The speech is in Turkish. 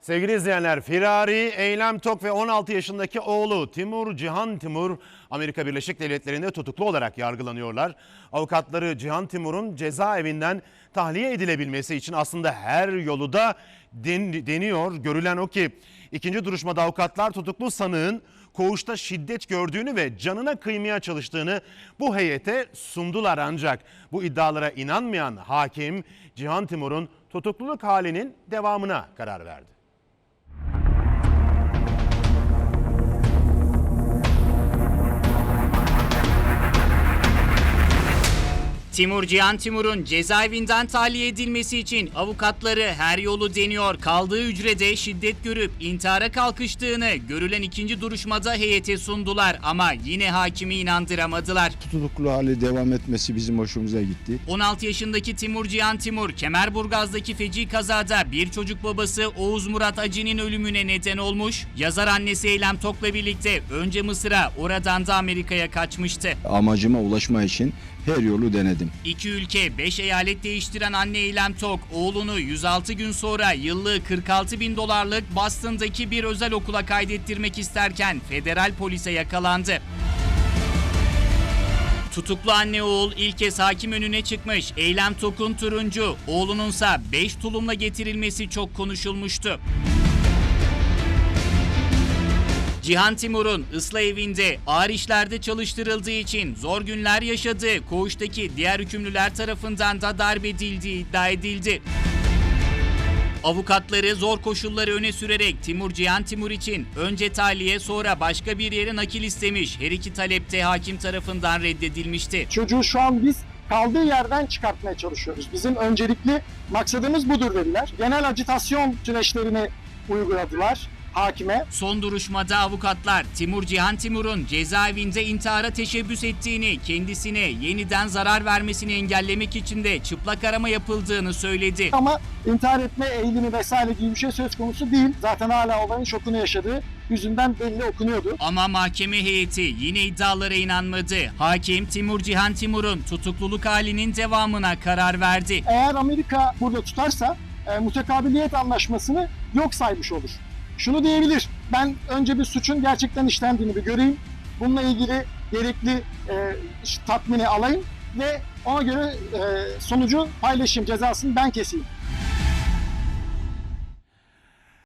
Sevgili izleyenler, Firari, Eylem Tok ve 16 yaşındaki oğlu Timur Cihan Timur Amerika Birleşik Devletleri'nde tutuklu olarak yargılanıyorlar. Avukatları Cihan Timur'un cezaevinden tahliye edilebilmesi için aslında her yolu da den- deniyor. Görülen o ki ikinci duruşmada avukatlar tutuklu sanığın koğuşta şiddet gördüğünü ve canına kıymaya çalıştığını bu heyete sundular ancak bu iddialara inanmayan hakim Cihan Timur'un tutukluluk halinin devamına karar verdi. Timur Cihan Timur'un cezaevinden tahliye edilmesi için avukatları her yolu deniyor. Kaldığı hücrede şiddet görüp intihara kalkıştığını görülen ikinci duruşmada heyete sundular ama yine hakimi inandıramadılar. tutuklu hali devam etmesi bizim hoşumuza gitti. 16 yaşındaki Timur Cihan Timur, Kemerburgaz'daki feci kazada bir çocuk babası Oğuz Murat Acı'nın ölümüne neden olmuş. Yazar annesi Eylem Tok'la birlikte önce Mısır'a oradan da Amerika'ya kaçmıştı. Amacıma ulaşma için her yolu denedim. İki ülke 5 eyalet değiştiren anne Eylem Tok, oğlunu 106 gün sonra yıllığı 46 bin dolarlık Boston'daki bir özel okula kaydettirmek isterken federal polise yakalandı. Tutuklu anne oğul ilk kez hakim önüne çıkmış. Eylem Tok'un turuncu, oğlununsa 5 tulumla getirilmesi çok konuşulmuştu. Cihan Timur'un ıslah evinde ağır işlerde çalıştırıldığı için zor günler yaşadığı koğuştaki diğer hükümlüler tarafından da darp edildiği iddia edildi. Avukatları zor koşulları öne sürerek Timur Cihan Timur için önce tahliye sonra başka bir yere nakil istemiş. Her iki talepte hakim tarafından reddedilmişti. Çocuğu şu an biz kaldığı yerden çıkartmaya çalışıyoruz. Bizim öncelikli maksadımız budur dediler. Genel acitasyon süreçlerini uyguladılar hakime. Son duruşmada avukatlar Timur Cihan Timur'un cezaevinde intihara teşebbüs ettiğini, kendisine yeniden zarar vermesini engellemek için de çıplak arama yapıldığını söyledi. Ama intihar etme eğilimi vesaire gibi bir şey söz konusu değil. Zaten hala olayın şokunu yaşadığı yüzünden belli okunuyordu. Ama mahkeme heyeti yine iddialara inanmadı. Hakim Timur Cihan Timur'un tutukluluk halinin devamına karar verdi. Eğer Amerika burada tutarsa e, mutekabiliyet anlaşmasını yok saymış olur. Şunu diyebilir, ben önce bir suçun gerçekten işlendiğini bir göreyim. Bununla ilgili gerekli e, tatmini alayım ve ona göre e, sonucu paylaşayım, cezasını ben keseyim.